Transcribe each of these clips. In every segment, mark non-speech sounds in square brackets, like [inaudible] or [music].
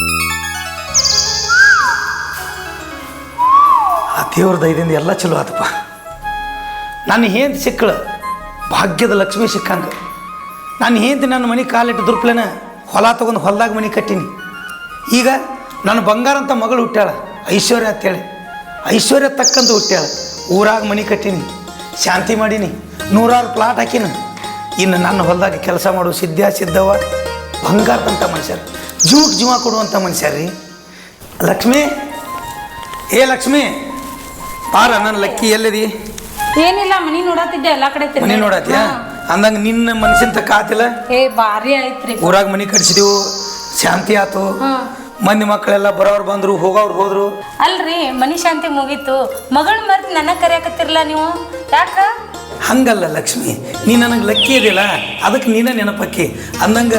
ಆ ದೇವ್ರ ದಯದಿಂದ ಎಲ್ಲ ಚಲೋ ಆತಪ್ಪ. ನನ್ನ ಹೇಂತ ಸಿಕ್ಕಳು, ಭಾಗ್ಯದ ಲಕ್ಷ್ಮಿ ಸಿಕ್ಕಂಗ. ನಾನು ಹೇಂತ ನನ್ನ ಮನೆ ಕಾಲಿಟ್ಟು ದುರ್ಪ್ಲೇನ ಹೊಲ ತೊಗೊಂಡು ಹೊಲದಾಗ ಮನೆ ಕಟ್ಟೀನಿ. ಈಗ ನನ್ನ ಬಂಗಾರ ಅಂತ ಮಗಳು ಹುಟ್ಟ್ಯಾಳ, ಐಶ್ವರ್ಯ ಅಂತೇಳಿ. ಐಶ್ವರ್ಯ ತಕ್ಕಂತ ಹುಟ್ಟ್ಯಾಳ, ಊರಾಗ ಮನೆ ಕಟ್ಟೀನಿ, ಶಾಂತಿ ಮಾಡೀನಿ, ನೂರಾರು ಪ್ಲಾಟ್ ಹಾಕಿನ. ಇನ್ನು ನನ್ನ ಹೊಲದಾಗ ಕೆಲಸ ಮಾಡು ಸಿದ್ಧ ಸಿದ್ಧವ. ಬಂಗಾರದಂಥ ಮನುಷ್ಯರು ಜೀವಕ್ಕೆ ಜೀವ ಕೊಡುವಂಥ ಮನುಷ್ಯರು ರೀ. ಲಕ್ಷ್ಮಿ ಏ ಲಕ್ಷ್ಮಿ ಪಾರ ನನ್ನ ಲಕ್ಕಿ ಎಲ್ಲಿದಿ? ಏನಿಲ್ಲ ಮನಿ ನೋಡತ್ತಿದ್ದೆ ಎಲ್ಲ ಕಡೆ ತಿರ್ಗಾಡಿ. ಮನೆ ನೋಡತ್ತೀಯ ಹಾ. ಅಂದಂಗ ನಿನ್ನ ಮನಸ್ಸಿನ ತಕ್ಕ ಆತಿಲ್ಲ ಏ ಭಾರಿ ಐತ್ರಿ ಊರಾಗ ಮನೆ ಕಟ್ಸಿದೀವು ಶಾಂತಿ ಆತು. ಮಂದಿ ಮಕ್ಕಳೆಲ್ಲ ಬರೋರು ಬಂದ್ರು ಹೋಗೋರು ಹೋದ್ರು. ಅಲ್ರಿ ಮನಿ ಶಾಂತಿ ಮುಗೀತು. ಮಗಳ ಮರ್ತ ನನ್ನ ಕರೆಯಕತ್ತಿರ್ಲ ನೀವು? ಯಾಕ? ಹಂಗಲ್ಲ ಲಕ್ಷ್ಮಿ ನೀ ನನಗೆ ಲಕ್ಕಿ ಇದೆಯಲ್ಲ ಅದಕ್ಕೆ ನೀನೇ ನೆನಪಕ್ಕಿ. ಅಂದಂಗ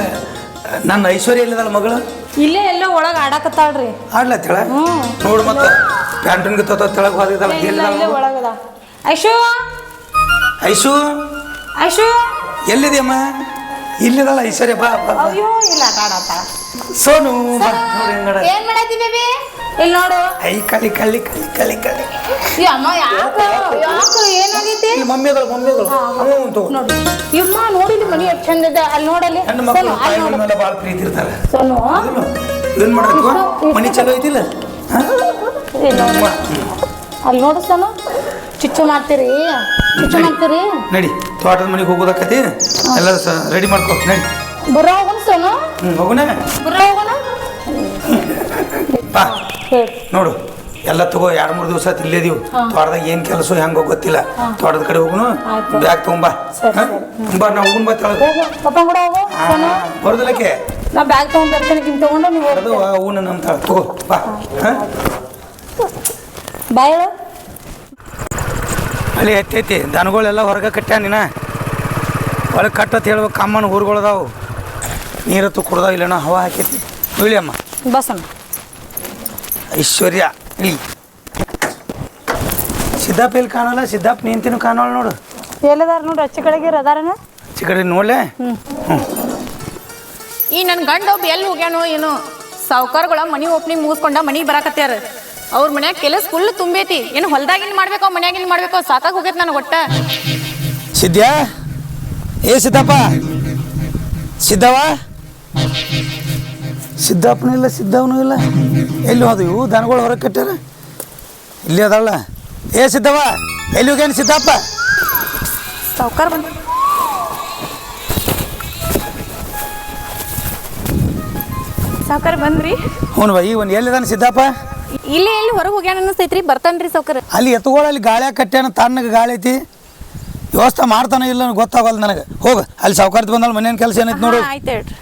ನನ್ನ ಐಶ್ವರ್ಯ ಇಲ್ಲದಲ್ಲ ಮಗಳು? ಇಲ್ಲೇ ಎಲ್ಲೋ ಒಳಗ ಆಡಾಕತ್ತಾಳ್ರಿ. ಆಡ್ಲತ್ತಳ? ಹ್ಮ್. ನೋಡು ಮತ್ತೆ ಪ್ಯಾಂಟನ್ಗೆ ತೊತ್ತ ತೆಳಗೆ ಹೋದಿದ್ದಲ್ಲ ಇಲ್ಲ ಇಲ್ಲೇ ಒಳಗದ ಐಶು? ಐಶು? ಐಶು? ಎಲ್ಲಿದೆಯಮ್ಮ? ಇಲ್ಲಿದಾಳ ಐಶ್ವರ್ಯ ಬಾ ಬಾ ಬಾ. ಅಯ್ಯೋ ಇಲ್ಲ ಆಟ ಸೋನು ಬಾ ನೋಡಿ ಏನ್ ಮಾಡತ್ತಿ ಬೇಬಿ? ಇಲ್ಲಿ ನೋಡು ಐ ಕಲಿ ಕಲಿ ಕಲಿ ಕಲಿ. ಕಳ್ಳಿ ಈ ಅಮ್ಮ ಯಾಕ? ಯಾಕ ಏನಾಗೈತಿ? ಇಲ್ಲಿ ಮಮ್ಮಿ ಅದಳ ಮಮ್ಮಿ ಅದಳ ಹ್ಞೂ ತಗೋ. ನೋಡಿ. ಯಮ್ಮ ನೋಡಿಲಿ ಮನಿ ಎಷ್ಟು ಚಂದ ಇದೆ. ಅಲ್ಲಿ ನೋಡಲ್ಲಿ. ಹೆಣ್ಣು ಮಕ್ಕಳು ತಾಯಿ ಮೇಲೆ ಭಾಳ ಪ್ರೀತಿ ಇರ್ತಾರೆ. ಸೋನು. ಏನು ಮಾಡಬೇಕು? ಮನಿ ಚಲೋ ಐತಿಲ್ಲ? ಇಲ್ಲಿ ನೋಡು. ಅಲ್ಲಿ ನೋಡು ಸೋನು. ಚುಚ್ಚು ಮಾಡ್ತೀರಿ. ಚುಚ್ಚು ಮಾಡ್ತೀರಿ. ನಡಿ. ತೋಟದ ಮನೆಗೆ ಹೋಗೋದಕ್ಕತಿ ಎಲ್ಲ ರೆಡಿ ಮಾಡ್ಕೋ. ನಡಿ. ಬರೋ ಹೋಗೋಣ ಸೋನು. ಹ್ಞೂ ಹೋಗೋಣ. ಬರೋ ಹೋಗೋಣ. ಬಾ. ನೋಡು ಎಲ್ಲ ತಗೋ ಎರಡು ಮೂರು ದಿವಸ ಇಲ್ಲೇ ಇದೀವಿ. ತೋಟದಾಗ ಏನು ಕೆಲಸ ಹೆಂಗೋ ಗೊತ್ತಿಲ್ಲ. ತೋಟದ ಕಡೆ ಹೋಗುನು. ಬ್ಯಾಗ್ ತೊಗೊಂಬಾ. ತುಂಬಾ ನಾವು ಹೋಗುನ್ ಬತ್ತಳ ಬರ್ದಲಕ್ಕೆ ಬರೋದಿಲ್ಲಕ್ಕೆ ನಾ ಬ್ಯಾಗ್ ತಗೊಂಡ್ ಕಿಂತ ತಗೊಂಡು ನೀವು ಅದು ತಗೋ ಬಾ. ಬಾಯ್ ಅಲ್ಲಿ ಎತ್ತೈತಿ ದನಗಳೆಲ್ಲ ಹೊರಗೆ ಕಟ್ಟ್ಯಾ ನೀನ? ಒಳಗೆ ಕಟ್ಟತ್ ಹೇಳ್ಬೇಕು ಕಮ್ಮನ ಊರುಗಳದಾವು ನೀರತ್ತು ಕುಡ್ದಾವ ಇಲ್ಲನ ಹವಾ ಹಾಕೈತಿ. ಹೇಳಿ ಅಮ್ಮ. ಬಸಣ್ಣ. ಐಶ್ವರ್ಯ ಇಲ್ಲಿ ಸಿದ್ದಾಪ್ ಎಲ್ಲಿ ಕಾಣಲ್ಲ? ಸಿದ್ದಾಪ್ ನಿಂತಿನೂ ಕಾಣೋಳ ನೋಡು. ಎಲ್ಲದಾರ ನೋಡ್ರಿ ಅಚ್ಚ ಕಡೆಗೆ ಅದಾರನ? ಅಚ್ಚ ಕಡೆ ನೋಡ್ಲೆ? ಹ್ಞೂ ಈ ನನ್ನ ಗಂಡ ಒಬ್ಬ ಎಲ್ಲಿ ಹೋಗ್ಯಾನೋ ಏನೋ. ಸಾವುಕಾರಗಳ ಮನಿ ಓಪನಿಂಗ್ ಮುಗಿಸ್ಕೊಂಡ ಮನಿಗೆ ಬರಾಕತ್ಯಾರ. ಅವ್ರ ಮನ್ಯಾಗ ಕೆಲಸ ಫುಲ್ ತುಂಬೈತಿ. ಏನು ಹೊಲ್ದಾಗಿನ್ ಮಾಡ್ಬೇಕೋ ಮನ್ಯಾಗಿನ್ ಮಾಡ್ಬೇಕೋ ಸಾಕಾಗಿ ಹೋಗೈತಿ ನನಗೆ ಒಟ್ಟ. ಸಿದ್ಯಾ ಏ ಸಿದ್ದಪ್ಪ. ಸಿದ್ದವ ಸಿದ್ದಪ್ಪನೂ ಇಲ್ಲ ಸಿದ್ದವನೂ ಇಲ್ಲ. ಎಲ್ಲಿ ಹೋದ ಇವು ದನಗಳು ಹೊರಗೆ ಕಟ್ಟ್ಯಾರ? ಇಲ್ಲಿ ಅದಲ್ಲ ಏ ಸಿದ್ದವ ಎಲ್ಲಿ ಹೋಗ್ಯಾನ ಸಿದ್ದಪ್ಪ? ಸಾವುಕಾರ ಬಂದ ಸಾವುಕಾರ ಬಂದ್ರಿ? ಹ್ಞೂ ಬಾ ಈಗ ಒಂದು ಎಲ್ಲಿದಾನ ಸಿದ್ದಪ್ಪ? ಇಲ್ಲಿ ಎಲ್ಲಿ ಹೊರಗೆ ಹೋಗ್ಯಾನ ಅನ್ನಿಸ್ತೈತ್ರಿ ಬರ್ತಾನ್ರಿ ಸಾವುಕಾರ. ಅಲ್ಲಿ ಎತ್ತುಗಳು ಅಲ್ಲಿ ಗಾಳಿಯಾಗ ಕಟ್ಟ್ಯಾನ ತಣ್ಣಗೆ ಗಾಳಿ ಐತಿ. ವ್ಯವಸ್ಥೆ ಮಾಡ್ತಾನೆ ಇಲ್ಲ ಗೊತ್ತಾಗಲ್ಲ ನನಗೆ. ಹೋಗ ಅಲ್ಲಿ ಸೌಕರ್ಯ ಬಂದಲ್ಲ ಮನೇನ ಕೆಲಸ ಏನೈತೆ ನೋಡು. ಆಯ್ತು ಹೇಳ್ರಿ.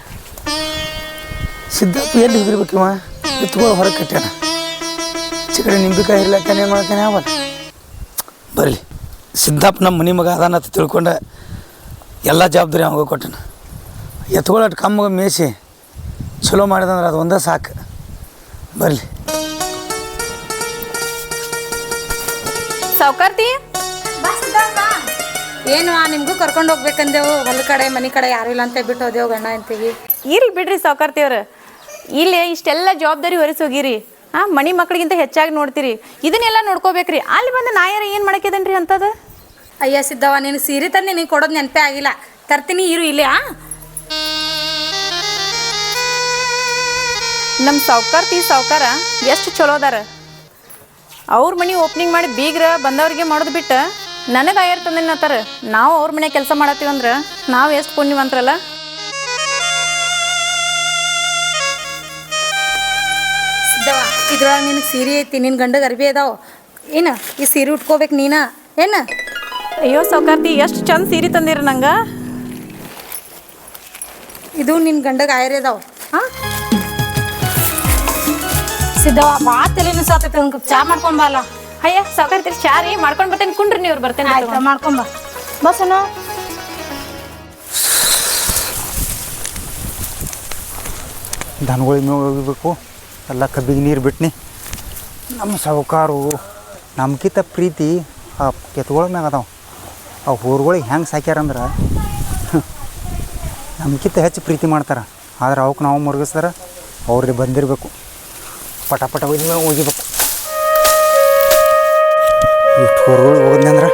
ಸಿದ್ದಪ್ಪ ಎಲ್ಲಿ ಹೋಗಿರ್ಬೇಕು ಇವ? ಎತ್ಕೊಳ್ಳೋ ಹೊರಗೆ ಕಟ್ಟ್ಯಾನ ಚಿಕ್ಕ ಕಡೆ ನಿಂಬಿಕಾಯಿ ಇರ್ಲಾಕೇನೆ ಏನು ಮಾಡ್ತಾನೆ ಅವ ಬರಲಿ. ಸಿದ್ದಪ್ಪ ನಮ್ಮ ಮನೆ ಮಗ ಅದಾನ ಅಂತ ತಿಳ್ಕೊಂಡೆ ಎಲ್ಲ ಜವಾಬ್ದಾರಿ ಅವಾಗ ಕೊಟ್ಟನ. ಎತ್ಕೊಳ್ಳೋಟ್ ಕಮ್ಮ ಕಮ್ಮಗ ಮೇಯಿಸಿ ಚಲೋ ಮಾಡಿದಂದ್ರೆ ಅದು ಒಂದೇ ಸಾಕು. ಬರಲಿ. ಸಾವುಕಾರ್ತಿ ಏನು ನಿಮ್ಗೂ ಕರ್ಕೊಂಡು ಹೋಗ್ಬೇಕಂದೇವು? ಹೊಲ ಕಡೆ ಮನಿ ಕಡೆ ಯಾರು ಇಲ್ಲ ಅಂತ ಬಿಟ್ಟು ಹೋದೆವು ಗಣ್ಣ ಅಂತೀವಿ ಇರ್ಲಿ ಬಿಡ್ರಿ ಸಾವುಕಾರ್ತಿಯವ್ರ ಇಲ್ಲಿ ಇಷ್ಟೆಲ್ಲ ಜವಾಬ್ದಾರಿ ಹೊರಿಸೋಗಿರಿ ಹಾ ಮನಿ ಮಕ್ಳಿಗಿಂತ ಹೆಚ್ಚಾಗಿ ನೋಡ್ತೀರಿ. ಇದನ್ನೆಲ್ಲ ನೋಡ್ಕೋಬೇಕ್ರಿ. ಅಲ್ಲಿ ಬಂದು ನಾಯರ ಏನು ಮಾಡಕ್ಕಿದನ್ರಿ ಅಂತದ? ಅಯ್ಯ ಸಿದ್ದವ ನೀನು ಸೀರೆ ತಂದು ನೀನು ಕೊಡೋದು ನೆನಪೇ ಆಗಿಲ್ಲ. ತರ್ತೀನಿ ಇರು ಇಲ್ಲಿ ಆ? ನಮ್ಮ ತೀ ಸಾವ್ಕಾರ ಎಷ್ಟು ಚಲೋ ಅದಾರ. ಅವ್ರ ಮನೆ ಓಪನಿಂಗ್ ಮಾಡಿ ಬೀಗ್ರ ಬಂದವ್ರಿಗೆ ಮಾಡೋದು ಬಿಟ್ಟು ನನಗೆ ಆಯರ್ ತಂದಿನ ನಾವು ಅವ್ರ ಮನೆ ಕೆಲಸ ಮಾಡತ್ತೀವಂದ್ರೆ ನಾವು ಎಷ್ಟು ಪುಣ್ಯವಂತ್ರಲ್ಲ. ಸಿದ್ದವ ಇದ್ರೊಳಗೆ ನಿನಗೆ ಸೀರೆ ಐತಿ ನಿನ್ನ ಗಂಡಗೆ ಅರ್ಬಿ ಅದಾವ. ಏನು ಈ ಸೀರೆ ಉಟ್ಕೋಬೇಕು ನೀನ? ಏನು? ಅಯ್ಯೋ ಸೌಕಾರ್ತಿ ಎಷ್ಟು ಚಂದ ಸೀರೆ ತಂದಿರ ನಂಗೆ? ಇದು ನಿನ್ನ ಗಂಡಗೆ ಆಯರ್ ಅದಾವ. ಹಾಂ? ಸಿದ್ದವ ಭಾಳ ತಲೆನೂ ಸಾತೈತೆ ಒಂದು ಕಪ್ ಚಾ ಮಾಡ್ಕೊಂಬಲ್ಲ ಅಯ್ಯ ಚಾ ಚಾರಿ ಮಾಡ್ಕೊಂಡು ಬರ್ತೇನೆ ಕುಂಡ್ರಿ ನೀವ್ರು ಬರ್ತೇನೆ ಆಯ್ತು ಮಾಡ್ಕೊಂಬ ಬಸ್ಸನ ದನಗಳಿಗೆ ಮೇವು ಒಗಿಬೇಕು ಎಲ್ಲ ಕಬ್ಬಿಗೆ ನೀರು ಬಿಟ್ನಿ. ನಮ್ಮ ಸಾವುಕಾರು ನಮ್ಗಿಂತ ಪ್ರೀತಿ ಆ ಕೆತ್ಗಳ ಮ್ಯಾಗ ಅದಾವ. ಆ ಊರುಗಳಿಗೆ ಹೆಂಗೆ ಸಾಕ್ಯಾರಂದ್ರೆ ನಮ್ಕಿಂತ ಹೆಚ್ಚು ಪ್ರೀತಿ ಮಾಡ್ತಾರೆ. ಆದ್ರೆ ಅವಕ್ಕೆ ನಾವು ಮುರುಗಿಸ್ತಾರೆ ಅವ್ರಿಗೆ ಬಂದಿರಬೇಕು. ಪಟ ಪಟ ಒಯ್ದು ಒಗಿಬೇಕು ಇಷ್ಟು ಹೊರಗಳು ಹೋಗಿದ್ನಂದ್ರೆ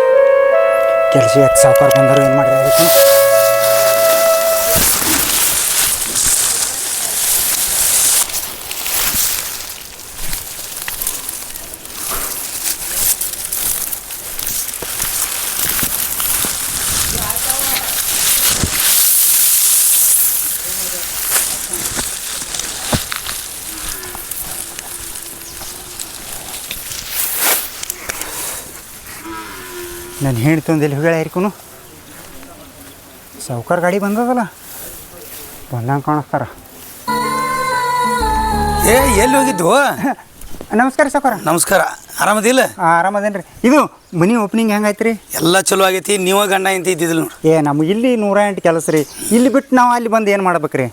ಕೆಲಸ ಹೆಚ್ಚು ಸಾವುಕಾರ ಬಂದರು ಏನು ಮಾಡಿದ್ರೆ ನಾನು ಹೇಳ್ತು ಒಂದು ಎಲ್ಲಿ ಹೋಗ್ಯಾಳ ಯಾರಿಗೂ ಸಾವುಕಾರ ಗಾಡಿ ಬಂದದಲ್ಲ? ಬಂದಂಗೆ ಕಾಣಿಸ್ತಾರ. ಏ ಎಲ್ಲಿ ಹೋಗಿದ್ವು? [laughs] ನಮಸ್ಕಾರ ಸಾವುಕಾರ. ನಮಸ್ಕಾರ. ಆರಾಮದಿಲ್ಲ? ಆರಾಮದೇನ್ರಿ. ಇದು ಮನಿ ಓಪನಿಂಗ್ ಹೆಂಗಾಯ್ತು ರೀ ಎಲ್ಲ ಚಲೋ ಆಗೈತಿ ನೀವ ಗಂಡ ಅಂತ ಇದ್ದಿದ್ದಿಲ್ಲ ನೋಡಿ ಏ ನಮ್ಗೆ ಇಲ್ಲಿ ನೂರ ಎಂಟು ಕೆಲಸ ರೀ. ಇಲ್ಲಿ ಬಿಟ್ಟು ನಾವು ಅಲ್ಲಿ ಬಂದು ಏನು ಮಾಡ್ಬೇಕ್ರಿ?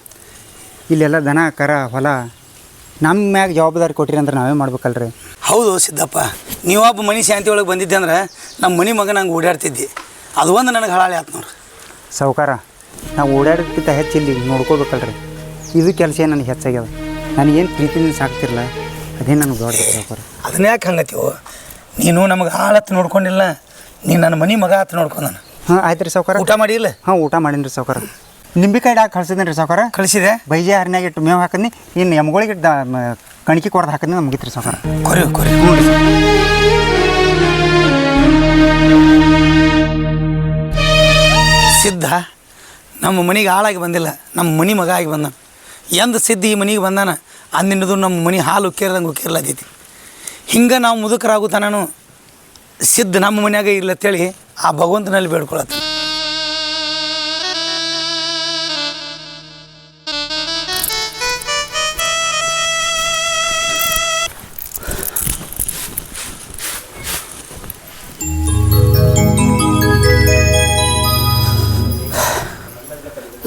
ಇಲ್ಲೆಲ್ಲ ದನ ಕರ ಹೊಲ ನಮ್ಮ ಮ್ಯಾಗ ಜವಾಬ್ದಾರಿ ಕೊಟ್ಟಿರಿ ಅಂದ್ರೆ ನಾವೇ ಮಾಡ್ಬೇಕಲ್ರಿ? ಹೌದು ಸಿದ್ದಪ್ಪ. ನೀವೊಬ್ಬ ಮನೆ ಶಾಂತಿ ಒಳಗೆ ಬಂದಿದ್ದೆ ಅಂದ್ರೆ ನಮ್ಮ ಮನೆ ಮಗ ನಂಗೆ ಓಡಾಡ್ತಿದ್ದೆ. ಅದು ಒಂದು ನನಗೆ ಹಳಾಳೆ ಆತು ನೋಡ್ರಿ. ಸಾವುಕಾರ ನಾವು ಓಡಾಡೋದಕ್ಕಿಂತ ಹೆಚ್ಚು ಇಲ್ಲಿ ನೋಡ್ಕೋಬೇಕಲ್ರಿ. ಇದು ಕೆಲಸ ನನಗೆ ಹೆಚ್ಚಾಗ್ಯದ? ನನಗೇನು ಪ್ರೀತಿಯಿಂದ ಸಾಕ್ತಿರಲ್ಲ ಅದೇ ನನಗೆ ದೊಡ್ಡ ಸಾವುಕಾರ. ಅದನ್ನ ಯಾಕೆ ಹಂಗತ್ತೀವೋ? ನೀನು ನಮಗೆ ಹಾಳತ್ತು ನೋಡ್ಕೊಂಡಿಲ್ಲ. ನೀನು ನನ್ನ ಮನೆ ಮಗ ಹತ್ತು ನೋಡ್ಕೊಂಡಾನ. ಹಾಂ ಆಯ್ತು ರೀ ಸಾವುಕಾರ. ಊಟ ಮಾಡಿಲ್ಲ? ಹಾಂ ಊಟ ಮಾಡೀನಿ ರೀ ಸಾವುಕಾರ. ನಿಂಬಿಕಾಯಿ ಡಾಕ್ ಕಳ್ಸಿದ್ದೀನಿ ರೀ ಸಾವುಕಾರ? ಕಳಿಸಿದೆ. ಬೈಜೆ ಹರಿನಾಗ ಇಟ್ಟು ಮೇವು ಹಾಕಿದ್ನಿ ಇನ್ನು ಎಮ್ಗಳಿಗೆ ಕಣಕಿ ಕೊಡ್ದು ಹಾಕಿದ್ನಿ ನಮ್ಗೆ ರೀ ಸಾವುಕಾರ. ಕೊರಿ ಕೊರಿ ಸಿದ್ಧ ನಮ್ಮ ಮನೆಗೆ ಹಾಳಾಗಿ ಬಂದಿಲ್ಲ ನಮ್ಮ ಮನೆ ಮಗ ಆಗಿ ಬಂದಾನ. ಎಂದ ಸಿದ್ಧ ಈ ಮನೆಗೆ ಬಂದಾನ ಅಂದಿನದು ನಮ್ಮ ಮನೆ ಹಾಲು ಉಕ್ಕೇರ್ದಂಗೆ ಉಕ್ಕೇರ್ಲಾತೈತಿ ಹಿಂಗೆ ನಾವು ಮುದುಕರಾಗುತ್ತಾನು ಸಿದ್ಧ ನಮ್ಮ ಮನ್ಯಾಗ ಇಲ್ಲ ಅಂತೇಳಿ ಆ ಭಗವಂತನಲ್ಲಿ ಬೇಡ್ಕೊಳತ್ತ.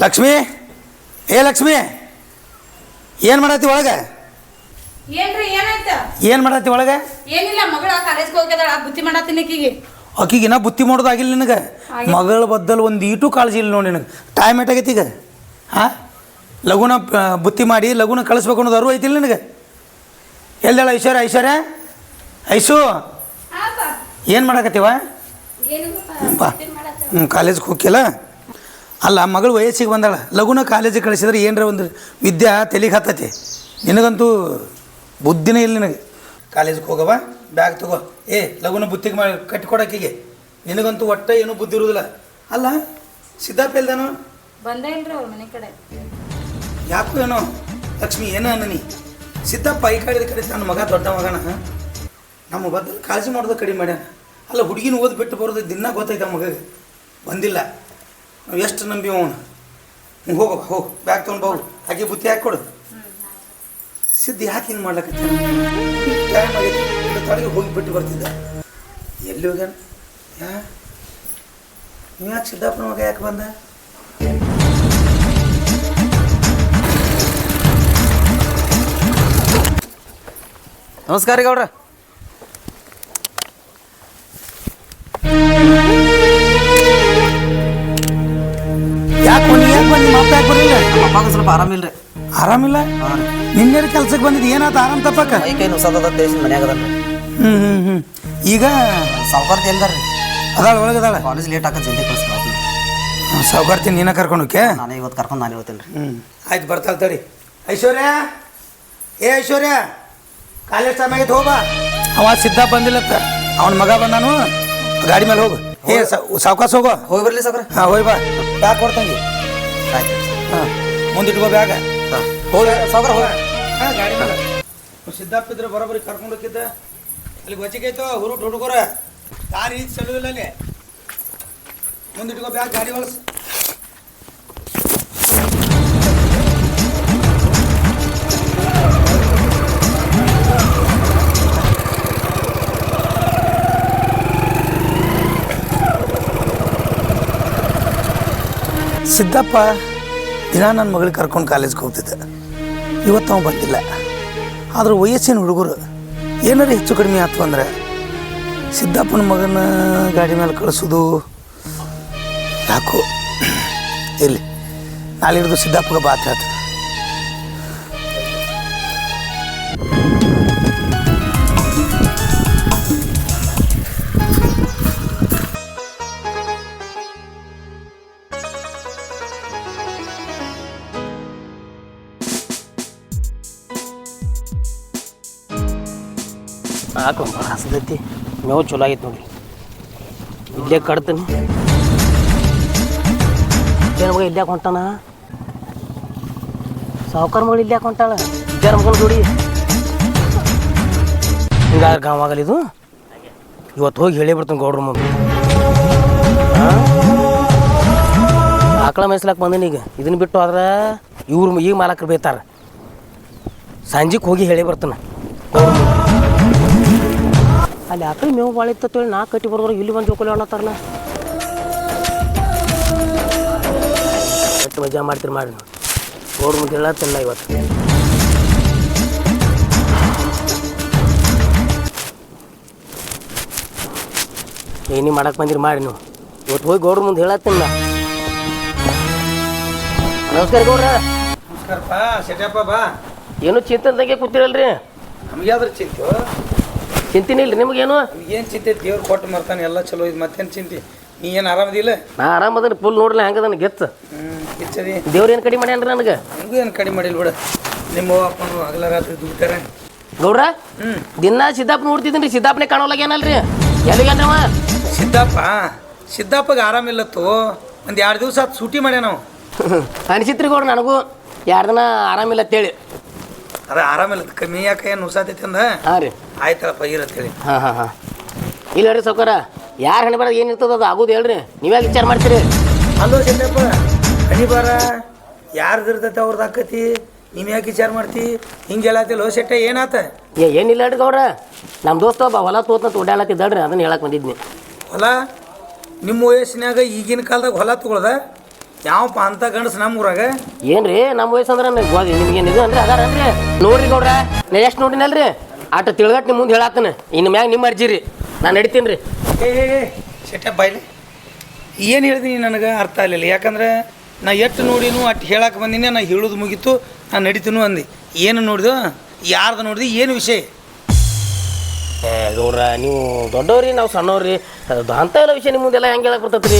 ಲಕ್ಷ್ಮಿ? ಏ ಲಕ್ಷ್ಮಿ? ಏನು ಮಾಡತ್ತಿ ಒಳಗೆ? ಏನು ಮಾಡತ್ತಿ ಒಳಗೆ? ಏನಿಲ್ಲ ಮಗಳ ಕಾಲೇಜ್ಗೆ ಹೋಗ್ಯದಾಳ ಬುತ್ತಿ ಮಾಡತ್ತೀನಿ ಆಕಿಗೆ ಆಕಿಗಿನ ಬುತ್ತಿ ಮಾಡೋದಾಗಿಲ್ಲ ನಿನಗೆ? ಮಗಳ ಬದ್ದಲ್ ಒಂದು ಈಟು ಕಾಳಜಿ ಇಲ್ಲ ನೋಡಿ ನಿನಗೆ. ಟೈಮ್ ಏಟಾಗೈತಿ ಈಗ? ಹಾಂ? ಲಗುನ ಆ, ಬುತ್ತಿ ಮಾಡಿ ಲಗುನ ಕಳಿಸ್ಬೇಕು ಅನ್ನೋದು ಅರು ಐತಿಲ್ಲ ನಿನಗೆ? ಎಲ್ದಾಳ ಐಶ್ವರ್ಯ ಐಶ್ವರ್ಯ? ಐಸು? ಏನು ಮಾಡಕತ್ತೀವ? ಬಾ. ಹ್ಞೂ ಕಾಲೇಜ್ಗೆ ಹೋಗಿಲ್ಲ ಅಲ್ಲ ಮಗಳು ವಯಸ್ಸಿಗೆ ಬಂದಾಳ. ಲಘುನ ಕಾಲೇಜಿಗೆ ಕಳಿಸಿದ್ರೆ ಏನರ ಒಂದು ವಿದ್ಯಾ ತಲೆಗೆ ಹತ್ತತಿ. ನಿನಗಂತೂ ಬುದ್ಧಿನೇ ಇಲ್ಲ ನಿನಗೆ. ಕಾಲೇಜಿಗೆ ಹೋಗವ ಬ್ಯಾಗ್ ತಗೋ. ಏ ಲಗುನ ಬುತ್ತಿಗೆ ಮಾಡಿ ಕಟ್ಟಿಕೊಡಕ್ಕಿಗೆ ನಿನಗಂತೂ ಒಟ್ಟ ಏನೂ ಬುದ್ಧಿ ಇರುವುದಿಲ್ಲ ಅಲ್ಲ ಸಿದ್ದಾಪ ಇಲ್ದಾನು ಬಂದೇ ಇಲ್ರಿ ಅವ್ರ ಮನೆ ಕಡೆ. ಯಾಕೋ ಏನೋ? ಲಕ್ಷ್ಮಿ ಏನೋ ಅನ್ನನಿ? ಸಿದ್ದಪ್ಪ ಈ ಕಡೆ ಕಡೆ ನನ್ನ ಮಗ ದೊಡ್ಡ ಮಗನ ನಮ್ಮ ಬದಲು ಕಾಳಜಿ ಮಾಡೋದು ಕಡಿಮೆ ಮಾಡ್ಯಾನ. ಅಲ್ಲ ಹುಡುಗಿನ ಓದಿ ಬಿಟ್ಟು ಬರೋದು ದಿನ ಗೊತ್ತಾಯ್ತು ಮಗ ಮಗಗೆ. ಬಂದಿಲ್ಲ. ನಾವು ಎಷ್ಟು ನಂಬಿ ಅವನು? ಹ್ಞೂ ಹೋಗ, ಹೋಗಿ ಬ್ಯಾಗ್ ತೊಗೊಂಡು ಬಾವು ಹಾಗೆ ಬುತ್ತಿ ಹಾಕಿ ಕೊಡು. ಸಿದ್ಧಿ ಯಾಕೆ ಹಿಂಗೆ ಮಾಡ್ಲಕತ್ತ? ಟೈಮ್ ಹೋಗಿ ಬಿಟ್ಟು ಬರ್ತಿದ್ದ. ಎಲ್ಲಿ ಹೋಗ್ಯಾನ? ಯಾ ನೀವು ಯಾಕೆ ಸಿದ್ದಪ್ಪನ ಮಗ ಯಾಕೆ ಬಂದ? ನಮಸ್ಕಾರ ಗೌಡ್ರ. ಬರಲಿಲ್ಲ ಸ್ವಲ್ಪ ಆರಾಮಿಲ್ರಿ. ಆರಾಮಿಲ್ಲ? ನಿನ್ನೆ ಕೆಲ್ಸಕ್ಕೆ ಬಂದಿದ್ದು ಏನಾತ ಆರಾಮ್ ತಪ್ಪಕ್ಕ ಮೈ ಕೈ ನುಸದ ದೇಶ ಮನ್ಯಾಗ ಅದನ್ರಿ. ಹ್ಞೂ ಹ್ಞೂ ಹ್ಞೂ ಈಗ? ಸಾವುಕಾರ ಎಲ್ದಾರ್ರಿ ಅದಾಳ ಒಳಗದಾಳ ಕಾಲೇಜ್ ಲೇಟ್ ಆಕತ್ ಜಲ್ದಿ ಕಳಿಸ್ತೀನಿ ಸಾವುಕಾರ್ತಿ ನೀನ ಕರ್ಕೊಂಡು ಹೋಕೆ ನಾನೇ ಇವತ್ತು ಕರ್ಕೊಂಡು ನಾನು ಹೇಳ್ತೀನಿ ರೀ ಹ್ಞೂ ಆಯ್ತು ಬರ್ತಾಳೆ ತಡಿ. ಐಶ್ವರ್ಯ? ಏ ಐಶ್ವರ್ಯ? ಕಾಲೇಜ್ ಟೈಮ್ ಆಗೈತೆ ಹೋಗ ಅವ ಸಿದ್ಧ ಬಂದಿಲ್ಲತ್ತ. ಅವನ ಮಗ ಬಂದಾನು. ಗಾಡಿ ಮೇಲೆ ಹೋಗು. ಏ ಸಾವ್ಕಾಸ ಹೋಗೋ. ಹೋಗಿ ಬರ್ಲಿ ಸಾಕ್ರೆ ಹಾಂ ಹೋಗಿ ಬಾ. ಬ್ಯಾಗ್ ಕೊಡ್ತಂಗಿ ಆಯ್ತು. ಹಾಂ. ಮುಂದಿಟ್ಕೋ ಬ್ಯಾಗ. ಹೋಗಿ ಸಾವ್ಕಾರ ಹೋಗಿ ಹಾಂ ಗಾಡಿ ಮೇಲೆ ಸಿದ್ದಪ್ಪ ಇದ್ರೆ ಬರೋಬ್ಬರಿ ಕರ್ಕೊಂಡು ಹೋಗಿದ್ದೆ ಅಲ್ಲಿ ಗೊಚ್ಚಿಗೈತೋ ಹುರುಟ್ ಹುಡುಗರ. ದಾರಿ ಸೆಲುವಿಲ್ಲ ಅಲ್ಲಿ. ಮುಂದಿಟ್ಕೋ ಬ್ಯಾಗ್ ಗಾಡಿ ಒಳಸ್. ಸಿದ್ದಪ್ಪ ದಿನ ನನ್ನ ಮಗಳಿಗೆ ಕರ್ಕೊಂಡು ಕಾಲೇಜ್ಗೆ ಹೋಗ್ತಿದ್ದೆ. ಇವತ್ತು ಅವ ಬಂದಿಲ್ಲ. ಆದ್ರೆ ವಯಸ್ಸಿನ ಹುಡುಗರು ಏನಾರು ಹೆಚ್ಚು ಕಡಿಮೆ ಆಯ್ತು ಅಂದರೆ ಸಿದ್ದಪ್ಪನ ಮಗನ ಗಾಡಿ ಮೇಲೆ ಕಳಿಸೋದು. ಯಾಕೋ? ಇಲ್ಲಿ. ನಾಳೆ ಹಿಡಿದು ಸಿದ್ದಪ್ಪಗೆ ಬಾತ್ ಹೇಳ್ತೀನಿ. ಸಾಕು ಹಸದೈತಿ? ಮೇವು ಚಲೋ ಆಗೈತೆ ನೋಡಿ ಇಲ್ಲೇ ಕಡ್ತೀನಿ ಏನು ಮಗ ಇಲ್ಲೇ ಹೊಂಟಾನ? ಸಾವುಕಾರ ಮಗಳು ಇಲ್ಲೇ ಹೊಂಟಾಳ? ಇದ್ದಾರ ಮಗನ ಜೋಡಿ. ಹಿಂಗಾದ್ರೆ ಗಾವಾಗಲ್ಲ ಇದು. ಇವತ್ತು ಹೋಗಿ ಹೇಳಿ ಬಿಡ್ತೀನಿ ಗೌಡ್ರ ಮಗು. ಆಕಳ ಮೇಯಿಸ್ಲಾಕ್ ಬಂದೀನಿ ಈಗ. ಇದನ್ನ ಬಿಟ್ಟು ಆದ್ರೆ ಇವ್ರು ಈಗ ಮಾಲಕರು ಬೈತಾರೆ. ಸಂಜೆಗೆ ಹೋಗಿ ಹೇಳಿ ಬರ್ತಾನೆ. ಅಲ್ಲಿ ಆಕಳಿ ಮೇವು ಭಾಳ ಇತ್ತೇಳಿ ನಾ ಕಟ್ಟಿ ಬರೋರು ಇಲ್ಲಿ ಬಂದು ಜೋಕಲಿ ಅನ್ನತ್ತಾರಲ್ಲ ಎಷ್ಟು ಮಜಾ ಮಾಡ್ತೀರಿ ಮಾಡಿ ಗೌಡ್ರ ಮುಂದೆ ಹೇಳತ್ತಿಲ್ಲ ಇವತ್ತು? ಏನೇ ಮಾಡಕ್ಕೆ ಬಂದಿರಿ ಮಾಡಿ ನೀವು? ಇವತ್ತು ಹೋಗಿ ಗೌಡ್ರ ಮುಂದೆ ಹೇಳತ್ತಿಲ್ಲ ನಮಸ್ಕಾರ ಗೌಡ್ರ. ನಮಸ್ಕಾರಪ್ಪ ಸೆಟಪ್ಪ ಬಾ. ಏನು ಚಿಂತನೆದಾಗೆ ಕೂತಿರಲ್ರಿ? ನಮ್ಗೆ ಯಾವ್ದ್ರ ಚಿಂತೆ? ಚಿಂತಿನಿ ಇಲ್ರಿ ನಿಮ್ಗೆ ಏನು ಚಿಂತೆ? ದೇವ್ರು ಕೊಟ್ಟು ಮರ್ತಾನೆ ಎಲ್ಲ ಚಲೋ ಇದು ಮತ್ತೇನು ಚಿಂತೆ? ನೀ ಏನು ಆರಾಮದಿಲ್ಲ? ನಾ ಆರಾಮದನ್ ಫುಲ್ ನೋಡ್ಲಿ ಹೆಂಗದನ್ ಗೆತ್ತ. ಕಿಚ್ಚದಿ ದೇವ್ರ ಏನು ಕಡಿಮೆ ಮಾಡ್ಯಾನ್ರಿ ನನಗೆ? ನಿಮ್ಗೂ ಏನು ಕಡಿಮೆ ಮಾಡಿಲ್ಲ ಬಿಡ. ನಿಮ್ಮ ಅಪ್ಪನು ಹಗಲ ರಾತ್ರಿ ದುಡ್ತಾರೆ. ಗೌಡ್ರ ಹ್ಮ್. ದಿನ ಸಿದ್ದಾಪ್ ನೋಡ್ತಿದ್ದೀನಿ ರೀ ಸಿದ್ದಾಪ್ನೇ ಕಾಣೋಲಾಗೇನಲ್ರಿ ಎಲ್ಲಿಗೇನವ ಸಿದ್ದಪ್ಪ? ಸಿದ್ದಪ್ಪಗೆ ಆರಾಮಿಲ್ಲತ್ತು. ಒಂದು ಎರಡು ದಿವಸ ಆತು ಸೂಟಿ ಮಾಡ್ಯ ನಾವು [laughs] ಅನಿಸಿತ್ರಿ ಗೌಡ್ರ ನನಗೂ ಎರಡು ದಿನ ಆರಾಮಿಲ್ಲ ಅಂತೇಳಿ ಅದ ಆರಾಮಿಲ್ಲ ಕಮ್ಮಿ ಯಾಕೆ ಏನು ಉಸಾತೈತಿ ಅಂದ? ಹಾಂ ರೀ. ಆಯ್ತಲ್ಲಪ್ಪ ಇರತ್ತೇಳಿ ಹಾಂ ಹಾಂ ಹಾಂ. ಇಲ್ಲ ರೀ ಸೌಕರ ಯಾರು ಹಣೆ ಬರೋದು ಏನು ಇರ್ತದ ಅದು ಆಗೋದು ಹೇಳ್ರಿ. ನೀವೇ ವಿಚಾರ ಮಾಡ್ತೀರಿ? ಅಲ್ಲೋ ಸಿದ್ದಪ್ಪ ಹಣಿ ಬಾರ ಯಾರ್ದು ಇರ್ತೈತೆ ಅವ್ರದ್ದು ಆಕತಿ? ನೀನು ಯಾಕೆ ವಿಚಾರ ಮಾಡ್ತಿ? ಹಿಂಗೆಲ್ಲಾತಿ ಲೋ ಹೋ ಸೆಟ್ಟ ಏನಾತ? ಏ ಏನಿಲ್ಲ ಹೇಳ್ರಿ ಗೌಡ್ರ. ನಮ್ಮ ದೋಸ್ತ ಒಬ್ಬ ಹೊಲ ತೋತ್ನಂತ ಓಡಾಡತ್ತಿದ್ದಳ್ರಿ ಅದನ್ನ ಹೇಳಕ್ ಬಂದಿದ್ನಿ. ಹೊಲ? ನಿಮ್ಮ ವಯಸ್ಸಿನಾಗ ಈಗಿನ ಕಾಲದಾಗ ಹೊಲ ತಗೊಳ್ದ? ಯಾವಪ್ಪ ಅಂತ ಗಂಡಸ್ ನಮ್ಮ ಊರಾಗ ಏನ್ರಿ ನಮ್ಮ ವಯಸ್ಸು ಅಂದ್ರೆ ನಿಮ್ಗೆ ನಿಜ ಅಂದ್ರೆ ಅದಾರನ್ರಿ? ನೋಡ್ರಿ ಗೌಡ್ರ ನಾ ಎಷ್ಟು ನೋಡಿನಲ್ರಿ? ಆಟ ತಿಳ್ಗಟ್ ನಿಮ್ಮ ಮುಂದೆ ಹೇಳಾತನ. ಇನ್ನು ಮ್ಯಾಗ ನಿಮ್ಮ ಅರ್ಜಿ ರೀ. ನಾನು ನಡಿತೀನಿ ರೀ. ಏ ಶೆಟ್ಟ ಬಾಯ್ಲಿ ಏನು ಹೇಳಿದೀನಿ ನನಗೆ ಅರ್ಥ ಆಗಲಿಲ್ಲ. ಯಾಕಂದ್ರೆ ನಾ ಎಷ್ಟು ನೋಡಿನೂ ಅಷ್ಟು ಹೇಳಕ್ಕೆ ಬಂದಿನಿ ನಾ ಹೇಳೋದು ಮುಗೀತು ನಾನು ನಡಿತೀನು ಅಂದಿ. ಏನು ನೋಡಿದು? ಯಾರ್ದು ನೋಡಿದೆ? ಏನು ವಿಷಯ? ಏ ಗೌಡ್ರ ನೀವು ದೊಡ್ಡವ್ರಿ ನಾವು ಸಣ್ಣವ್ರಿ. ಅಂತ ಎಲ್ಲ ವಿಷಯ ನಿಮ್ಮ ಮುಂದೆಲ್ಲ ಹೆಂಗೆ ಹೇಳಕ್ ಬರ್ತೈತೆ ರೀ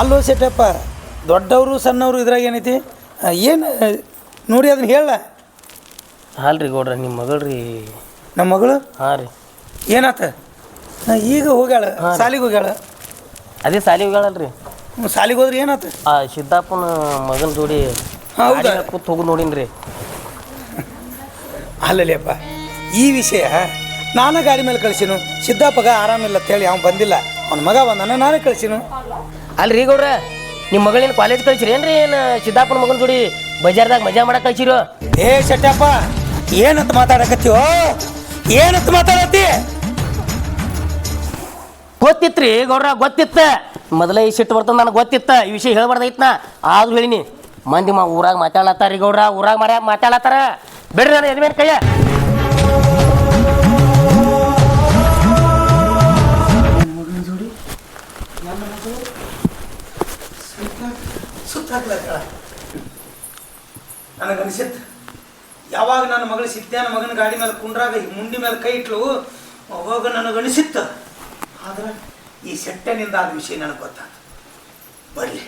ಅಲ್ಲೋ ಸೆಟ್ಟಪ್ಪ ದೊಡ್ಡವರು ಸಣ್ಣವರು ಇದ್ರಾಗ ಏನೈತಿ? ಏನು ನೋಡಿ ಅದನ್ನ ಹೇಳ. ಅಲ್ರಿ ಗೌಡ್ರ ನಿಮ್ಮ ಮಗಳ್ರಿ ನಮ್ಮ ಮಗಳು? ಹಾಂ ರೀ. ಏನಾತ? ಈಗ ಹೋಗ್ಯಾಳ ಸಾಲಿಗೆ ಹೋಗ್ಯಾಳ. ಅದೇ ಸಾಲಿ ಹೋಗ್ಯಾಳಲ್ರಿ ಹ್ಞೂ, ಸಾಲಿಗೆ ಹೋದ್ರೆ ಏನಾತ? ಆ ಸಿದ್ದಾಪನ ಮಗನ ಜೋಡಿ ಹೌದಾ? ಕೂತ್ ಹೋಗಿ ನೋಡಿನ್ರಿ ಅಲ್ಲಲ್ಲಪ್ಪ ಈ ವಿಷಯ ನಾನು ಗಾಡಿ ಮೇಲೆ ಕಳಿಸಿನು ಸಿದ್ದಪ್ಪಗ ಆರಾಮಿಲ್ಲ ಅಂತೇಳಿ ಅವ್ನು ಬಂದಿಲ್ಲ. ಅವನ ಮಗ ಬಂದಾನ ನಾನೇ ಕಳಿಸಿನು. ಅಲ್ರಿ ಗೌಡ್ರ ನಿಮ್ಮ ಮಗಳೇನು ಕಾಲೇಜ್ ಕಳ್ಸಿರಿ ಏನ್ರಿ ಏನು ಸಿದ್ದಾಪನ ಮಗನ ಜೋಡಿ ಬಜಾರ್ದಾಗ ಮಜಾ ಮಾಡಕ್ಕೆ ಕಳ್ಸಿರೋ? ಏ ಶೆಟ್ಟಪ್ಪ ಏನಂತ ಮಾತಾಡಕತ್ತೀವೋ ಏನಂತ ಮಾತಾಡತ್ತಿ? ಗೊತ್ತಿತ್ರಿ ಗೌಡ್ರ, ಗೊತ್ತಿತ್ತ. ಮೊದಲೇ ಈ ಸಿಟ್ಟು ಬರ್ತದೆ ನನಗೆ ಗೊತ್ತಿತ್ತ. ಈ ವಿಷಯ ಹೇಳ್ಬಾರ್ದೈತ್ನ. ಆದ್ರೂ ಹೇಳಿನಿ. ಮಂದಿ ಮಾ ಊರಾಗ ಮಾತಾಡ್ಲತ್ತಾರ ಗೌಡ್ರ, ಊರಾಗ ಮಾಡ ಮಾತಾಡ್ಲತ್ತಾರ. ಬಿಡ್ರಿ ನಾನು ಎದ್ಮೇಲೆ ಕೈಯ. ನನಗನ್ಸಿತ್ತು ಯಾವಾಗ ನನ್ನ ಮಗಳು ಸಿದ್ಧಾನ ಮಗನ ಗಾಡಿ ಮೇಲೆ ಕುಂಡ್ರಾಗ ಮುಂಡಿ ಮೇಲೆ ಕೈ ಇಟ್ಲು, ಅವಾಗ ನನಗನಿಸಿತ್ತು. ಆದ್ರೆ ಈ ಸೆಟ್ಟನಿಂದ ಆದ ವಿಷಯ ನನಗೆ ಗೊತ್ತಾಯ್ತು ಬರಲಿ.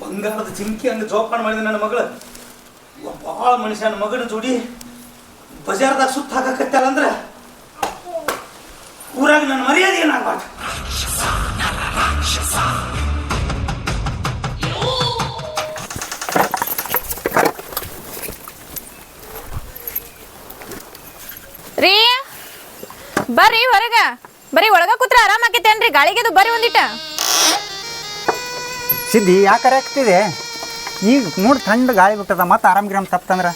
ಬಂಗಾರದ ಚಿಂಕಿ ಹಂಗೆ ಜೋಪಾನ ಮಾಡಿದ ನನ್ನ ಮಗಳು. ಭಾಳ ಮನುಷ್ಯನ ಮಗನ ಜೋಡಿ ಬಜಾರ್ದಾಗ ಸುತ್ತ ಹಾಕಕತ್ತಲ್ಲ ಅಂದ್ರೆ ಊರಾಗ ನನ್ನ ಮರ್ಯಾದೆ ಏನಾಗಬಾರ್ದು? ಬರ್ರಿ ಹೊರಗ. ಬರೀ ಒಳಗ ಕೂತ್ರ ಆರಾಮ ಆಕೈತೇನ್ರಿ? ಗಾಳಿಗೆದು ಬರ್ರಿ ಒಂದಿಟ. ಸಿದ್ಧಿ ಯಾಕೆ ಆಗ್ತಿದೆ? ಈಗ ನೋಡಿ ಥಂಡ್ ಗಾಳಿ ಬಿಟ್ಟದ ಮತ್ತೆ ಆರಾಮ್ ಗಿರಾಮ್ ತಪ್ತಂದ್ರ?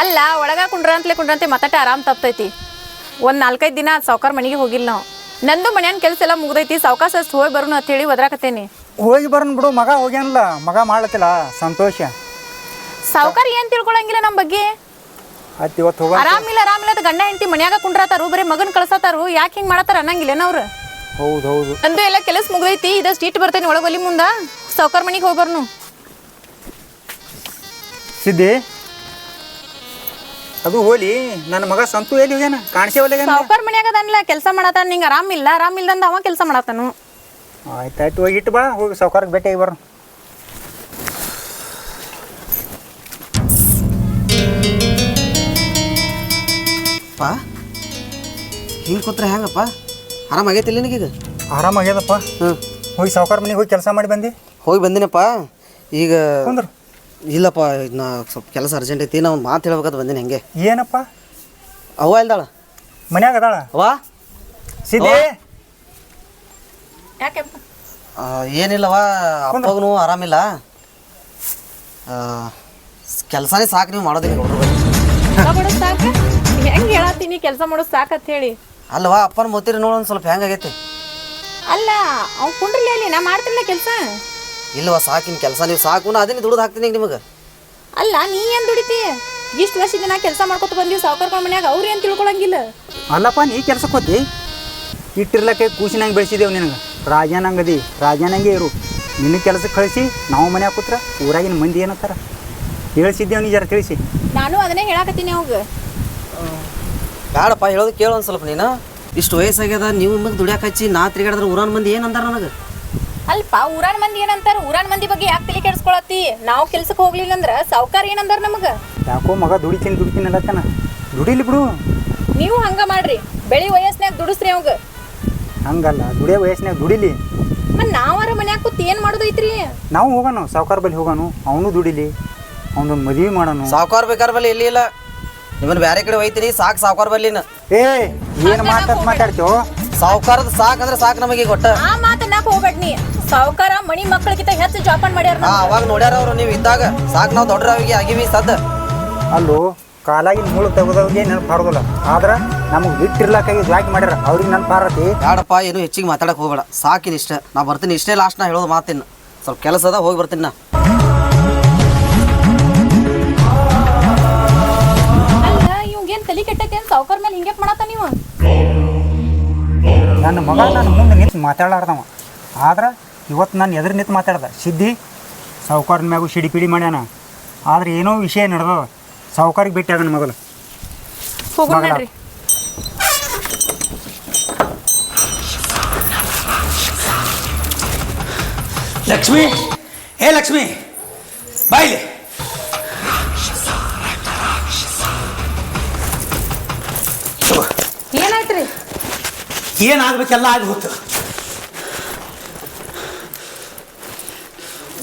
ಅಲ್ಲ ಒಳಗ ಕುಂಡ್ರ ಅಂತಲೇ ಕುಂಡ್ರಂತೆ ಮತ್ತಟ ಆರಾಮ್ ತಪ್ತೈತಿ. ಒಂದ್ ನಾಲ್ಕೈದು ದಿನ ಸಾವ್ಕಾರ ಮನೆಗೆ ಹೋಗಿಲ್ಲ ನಾವು. ನಂದು ಮನ್ಯಾನ ಕೆಲಸ ಎಲ್ಲ ಮುಗ್ದೈತಿ ಸಾವ್ಕಾಸ ಅಷ್ಟು ಹೋಗಿ ಬರೋಣ ಅಂತ ಹೇಳಿ ಒದ್ರಾಕತ್ತೇನಿ. ಹೋಗಿ ಬರೋಣ ಬಿಡು ಮಗ ಹೋಗ್ಯಾನಲ್ಲ ಮಗ ಮಾಡ್ಲತ್ತಿಲ್ಲ ಸಂತೋಷ. ಸಾವ್ಕಾರ ಏನ್ ತಿಳ್ಕೊಳಂಗಿಲ್ಲ ನಮ್ಮ ಬಗ್ಗೆ? ಆಯ್ತು ಇವತ್ತು ಹೋಗ ಆರಾಮಿಲ್ಲ ಆರಾಮಿಲ್ಲ. ಅಂತ ಗಂಡ ಹೆಂಡತಿ ಮನ್ಯಾಗ ಕುಂಡ್ರತಾರು ಬರೀ ಮಗನ್ ಕಳ್ಸತಾರು. ಯಾಕೆ ಹಿಂಗ್ ಮಾಡತಾರ ಅನ್ನಂಗಿಲ್ಲ ಅವ್ರು? ಹೌದು ಹೌದು. ನಂದು ಎಲ್ಲ ಕೆಲಸ ಮುಗ್ದೈತಿ ಇದಷ್ಟು ಸ್ಟೀಟ್ ಬರ್ತೇನೆ ಒಳಗೆ ಒಲಿ ಮುಂದ. ಸಾವ್ಕಾರ ಮನಿಗೆ ಹೋಗಿ ಬರ್ನು ಸಿದ್ಧಿ ಅದು ಹೋಲಿ ನನ್ನ ಮಗ ಸಂತು ಎಲ್ಲಿ ಹೋಗ್ಯಾನ? ಕಾಣಿಸೇ ಒಲೆಗ್ಯಾನ ಸಾವ್ಕಾರ ಮನ್ಯಾಗ ಅದನ್ಲ ಕೆಲಸ ಮಾಡತಾನ ನಿಂಗೆ ಆರಾಮಿಲ್ಲ. ಆರಾಮಿಲ್ಲ ಅವ ಕೆಲಸ ಮಾಡತಾನು ಆಯ್ತು ಆಯ್ತು ಹೋಗಿ ಇಟ್ಟು ಬಾ ಹೋಗಿ ಸಾವ್ಕಾರಕ್ಕೆ ಭೇಟಿಯಾಗಿ ಬರೋಣ ಪಾ ಹಿಂಗೆ ಕೂತ್ರೆ ಹೆಂಗಪ್ಪ? ಆರಾಮಾಗೈತಿ ನಿನಗೀಗ ಆರಾಮಾಗ್ಯದಪ್ಪ. ಹ್ಞೂ ಹೋಗಿ ಸಾವುಕಾರ ಮನೆಗೆ ಹೋಗಿ ಕೆಲಸ ಮಾಡಿ ಬಂದು? ಹೋಗಿ ಬಂದಿನಪ್ಪ. ಈಗ ಕುಂದ್ರು. ಇಲ್ಲಪ್ಪ ನಾ ಸ್ವಲ್ಪ ಕೆಲಸ ಅರ್ಜೆಂಟ್ ಐತಿ ನಾ ಒಂದು ಮಾತು ಹೇಳ್ಬೇಕಂತ ಬಂದೀನಿ ಹೆಂಗೆ. ಏನಪ್ಪ? ಅವ್ವ ಇಲ್ದಾಳ ಮನ್ಯಾಗ ಅದಾಳ? ಅವ್ವ? ಸಿದ್ಧಿ ಯಾಕೆಪ್ಪ ಏನಿಲ್ಲವ ಅಪ್ಪಗೂ ಆರಾಮಿಲ್ಲ. ಕೆಲಸನೇ ಸಾಕು ನೀವು ಮಾಡೋದಿಲ್ಲ ನೋಡ್ರಿ. ಸಾಕ? ಹೆಂಗೆ ಹೇಳತ್ತೀನಿ ಕೆಲಸ ಮಾಡೋದು ಸಾಕತ್ ಹೇಳಿ. ಅಲ್ವಾ ಅಪ್ಪನ ಮೊತ್ತಿರಿ ನೋಡೋಣ ಸ್ವಲ್ಪ ಹೆಂಗಾಗೈತಿ ಅಲ್ಲ ಅವ್ನು ಕುಂಡ್ರಲಿ ಅಲ್ಲಿ ನಾ ಮಾಡ್ತಿಲ್ಲ ಕೆಲಸ. ಇಲ್ವಾ ಸಾಕಿನ ಕೆಲಸ ನೀವು ಸಾಕು ನಾ ಅದನ್ನೇ ದುಡ್ದು ಹಾಕ್ತೀನಿ ನಿಮಗೆ. ಅಲ್ಲ ನೀ ಏನು ದುಡಿತಿ? ಇಷ್ಟು ವರ್ಷದಿಂದ ನಾ ಕೆಲಸ ಮಾಡ್ಕೊತ ಬಂದೀವಿ ಸಾವುಕಾರ್ಗಳ ಮನ್ಯಾಗ ಅವ್ರು ಏನು ತಿಳ್ಕೊಳಂಗಿಲ್ಲ. ಅಲ್ಲಪ್ಪ ನೀ ಕೆಲ್ಸಕ್ಕೆ ಹೋತಿ? ಇಟ್ಟಿರ್ಲಕ್ಕೆ ಕೂಸಿನಂಗೆ ಬೆಳೆಸಿದೇವು ನಿನಗೆ. ರಾಜನಂಗೆ ಅದಿ ರಾಜನಂಗೆ ಇರು. ನಿನ್ನ ಕೆಲಸಕ್ಕೆ ಕಳಿಸಿ ನಾವು ಮನ್ಯಾಗ ಕೂತ್ರ ಊರಾಗಿನ ಮಂದಿ ಏನಂತಾರ ಹೇಳ್ಸಿದ್ದೇವ್ ನೀ ಜರ ತಿಳಿಸಿ. ನಾನು ಅದನ್ನೇ ಹೇಳಾಕತ್ತೀನಿ ಅವಾಗ. ಬೇಡಪ್ಪ ಹೇಳೋದು ಕೇಳು ಒಂದು ಸ್ವಲ್ಪ ನೀನು. ಇಷ್ಟು ವಯಸ್ಸಾಗ್ಯದ ನೀವು ನಿಮಗೆ ದುಡಿಯಾಕ ಹಚ್ಚಿ ನಾ ತಿರುಗಾಡಿದ್ರೆ ಊರಾನ್ ಮಂದಿ ಏನು ಅಂದಾರ ನನಗೆ? ಅಲ್ಪ ಊರಾನ್ ಮಂದಿ ಏನಂತಾರ ಊರಾನ್ ಮಂದಿ ಬಗ್ಗೆ ಯಾಕೆ ತಲೆ ಕೆಡಿಸ್ಕೊಳತ್ತಿ? ನಾವು ಕೆಲ್ಸಕ್ಕೆ ಹೋಗ್ಲಿಲ್ಲ ಅಂದ್ರೆ ಸಾವುಕಾರ ಏನಂದಾರ ನಮಗೆ? ಯಾಕೋ ಮಗ ದುಡಿತೀನಿ ದುಡಿತೀನಿ ಅಲ್ಲತ್ತಾನ ದುಡಿಲಿ ಬಿಡು. ನೀವು ಹಂಗ ಮಾಡ್ರಿ. ಬೆಳಿ ವಯಸ್ಸಿನಾಗ ದುಡಿಸ್ರಿ ಅವಾಗ. ಹಂಗಲ್ಲ ದುಡಿಯೋ ವಯಸ್ಸಿನಾಗ ದುಡಿಲಿ. ಮತ್ತೆ ನಾವಾರ ಮನ್ಯಾಗ ಕೂತ್ ಏನು ಮಾಡೋದೈತ್ರಿ? ನಾವು ಹೋಗೋಣ ಸಾವುಕಾರ ಬಳಿ ಹೋಗೋಣ ಅವನು ದುಡಿಲಿ ಅವನು ಮದುವೆ ಮಾಡೋಣ ಸಾವುಕಾರ ಬೇಕಾರ ಬಲ್ಲಿ ಎಲ್ಲಿ ಇಲ್ಲ? ನಿಮ್ಮನ್ನು ಬ್ಯಾರೆ ಕಡೆ ಒಯ್ತೀನಿ ಸಾಕು ಸಾವುಕಾರ ಬರ್ಲಿ ಏ ಏನು ಮಾತಾಡ್ ಮಾತಾಡ್ತೇವೋ ಸಾವುಕಾರದ ಸಾಕ್ ಅಂದ್ರೆ ಸಾಕು ನಮಗೆ ಈಗ ಒಟ್ಟ ಆ ಮಾತನ್ನಾಕ ಹೋಗ್ಬೇಡ ನೀ. ಸಾವುಕಾರ ಮಣಿ ಮಕ್ಕಳಿಗಿಂತ ಹೆಚ್ಚು ಜೋಪಾನ ಮಾಡ್ಯಾರ ಅವಾಗ ನೋಡ್ಯಾರ ಅವ್ರು ನೀವು ಇದ್ದಾಗ. ಸಾಕು ನಾವು ದೊಡ್ಡರಾಗಿ ಆಗಿವಿ ಸದ್ದ ಅಲ್ಲೋ ಕಾಲಾಗಿ ಮುಳು ತೆಗೆದವ್ರಿಗೆ ನೆನಪು ಹಾರೋದಿಲ್ಲ ಆದ್ರೆ ನಮಗೆ ಬಿಟ್ಟಿರ್ಲಕ್ಕಾಗಿ ಜಾಗಿ ಮಾಡ್ಯಾರ. ಅವ್ರಿಗೆ ನೆನಪು ಹಾರತಿ ಯಾಡಪ್ಪ ಏನು ಹೆಚ್ಚಿಗೆ ಮಾತಾಡಕ್ ಹೋಗ್ಬೇಡ. ಸಾಕಿನ ಇಷ್ಟ ನಾ ಬರ್ತೀನಿ ಇಷ್ಟೇ ಲಾಸ್ಟ್ ನಾ ಹೇಳೋದು ಮಾತಿನ ಸ್ವಲ್ಪ ಕೆಲಸದ ಅದ ಹೋಗಿ ಬರ್ತೀನಿ ನಾ. ಮಗ ನಾನು ಮುಂದೆ ನಿಂತು ಮಾತಾಡಲಾರ್ದವ. ಆದ್ರೆ ಇವತ್ತು ನಾನು ಎದುರು ನಿಂತು ಮಾತಾಡ್ದ. ಸಿದ್ಧಿ ಸಾವುಕಾರನ ಮ್ಯಾಗು ಸಿಡಿ ಪಿಡಿ ಮಾಡ್ಯಾನ. ಆದ್ರೆ ಏನೋ ವಿಷಯ ನಡೆದ ಸಾವುಕಾರಿಗೆ ಭೇಟಿ ಆಗಣ ಮಗಳ. ನಡ್ರಿ. ಲಕ್ಷ್ಮಿ ಏ ಲಕ್ಷ್ಮಿ ಬಾಯ್ಲಿ. ಏನಾಗ್ಬೇಕೆಲ್ಲ ಆಗಿಬಿಡ್ತು